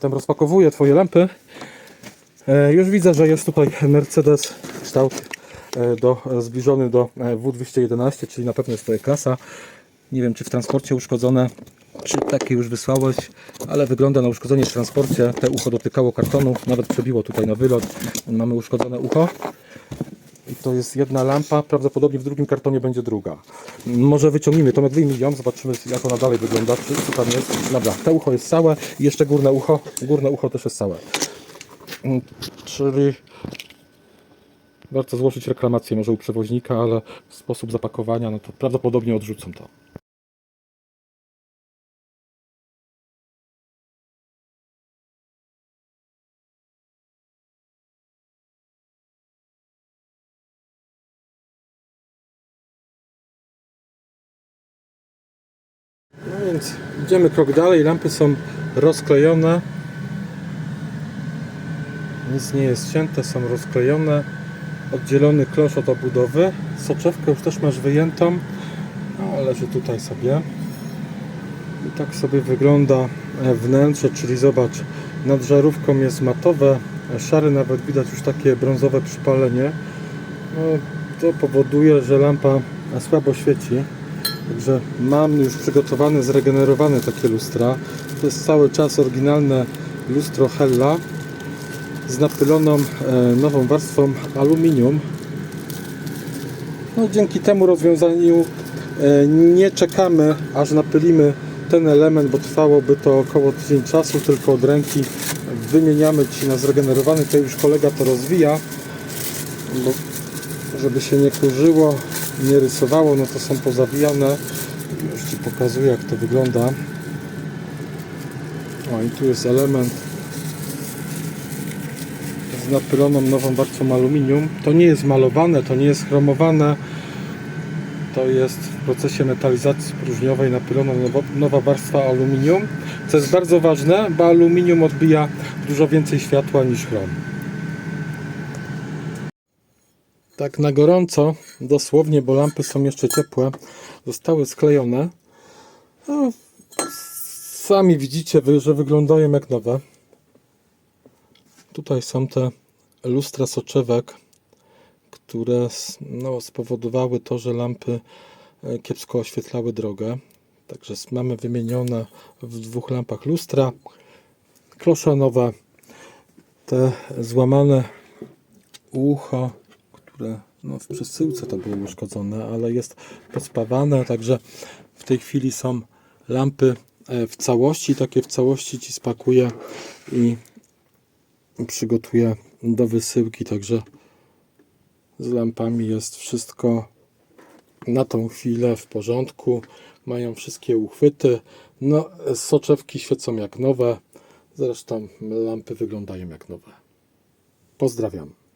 Tam rozpakowuję Twoje lampy. E, Już widzę, że jest tutaj Mercedes kształt e, do, zbliżony do e, W211, czyli na pewno jest to klasa. Nie wiem, czy w transporcie uszkodzone, czy takie już wysłałeś, ale wygląda na uszkodzenie w transporcie. Te ucho dotykało kartonu, nawet przebiło tutaj na wylot. Mamy uszkodzone ucho. I to jest jedna lampa, prawdopodobnie w drugim kartonie będzie druga. Może wyciągnijmy Tomek, wyjmij ją, zobaczymy jak ona dalej wygląda, czy co tam jest. Dobra, to ucho jest całe i jeszcze górne ucho, górne ucho też jest całe. Mm, Czyli warto złożyć reklamację może u przewoźnika, ale sposób zapakowania, no to prawdopodobnie odrzucą to. Więc idziemy krok dalej, lampy są rozklejone. Nic nie jest cięte, są rozklejone. Oddzielony klosz od obudowy. Soczewkę już też masz wyjętą. No, leży tutaj sobie. I tak sobie wygląda e, wnętrze, czyli zobacz, nad żarówką jest matowe, e, szary nawet widać już takie brązowe przypalenie. No, to powoduje, że lampa słabo świeci. Także mam już przygotowane, zregenerowane takie lustra. To jest cały czas oryginalne lustro Hella z napyloną e, nową warstwą aluminium. No, dzięki temu rozwiązaniu e, nie czekamy aż napylimy ten element, bo trwałoby to około tydzień czasu, tylko od ręki wymieniamy Ci na zregenerowany. Tutaj już kolega to rozwija, bo żeby się nie kurzyło, nie rysowało, no to są pozawijane. Już Ci pokazuję jak to wygląda. O i tu jest element z napyloną nową warstwą aluminium. To nie jest malowane, to nie jest chromowane. To jest w procesie metalizacji próżniowej napylona nowa, warstwa aluminium. Co jest bardzo ważne, bo aluminium odbija dużo więcej światła niż chrom. Tak na gorąco, dosłownie, bo lampy są jeszcze ciepłe, zostały sklejone. No, sami widzicie, że wyglądają jak nowe. Tutaj są te lustra soczewek, które no, spowodowały to, że lampy e, kiepsko oświetlały drogę. Także mamy wymienione w dwóch lampach lustra. Klosze nowe, te złamane ucho, które no, w przesyłce to było uszkodzone, ale jest pospawane, także w tej chwili są lampy e, w całości, takie w całości Ci spakuję i przygotuję do wysyłki, także z lampami jest wszystko na tą chwilę w porządku. Mają wszystkie uchwyty. No, soczewki świecą jak nowe. Zresztą lampy wyglądają jak nowe. Pozdrawiam.